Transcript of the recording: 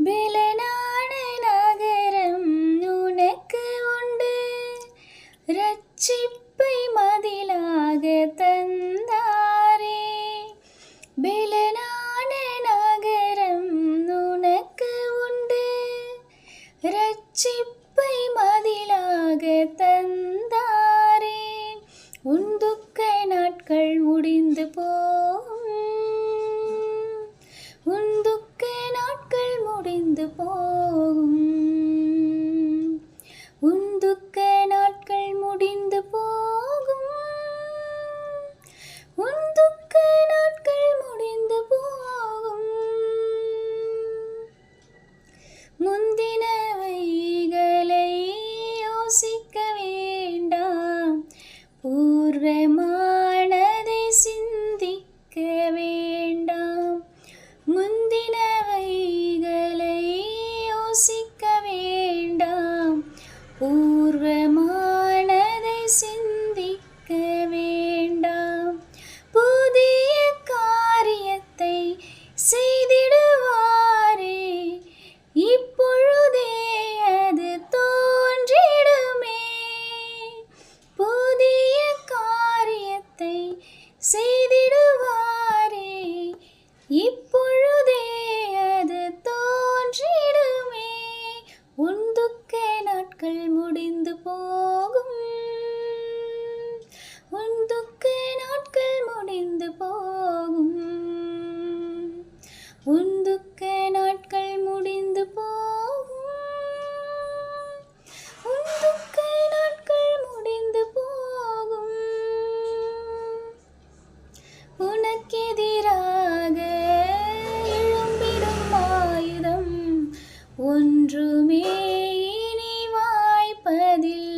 ബലനാണ് നഗരം ഉനക്ക് ഉണ്ട്. രക്ഷിപ്പൈ മതിലാക തന്നാരേ. ബലനാണ് നഗരം ഉനക്ക് ഉണ്ട്. രക്ഷിപ്പൈ മതിലാക തന്ന முடிந்து போகும் உன் செய்திடுவாரே. இப்பொழுதே அது தோன்றிடுமே. உன் துக்க நாட்கள் முடிந்து போகும். உன் துக்க நாட்கள் முடிந்து போகும். உன் Daniel.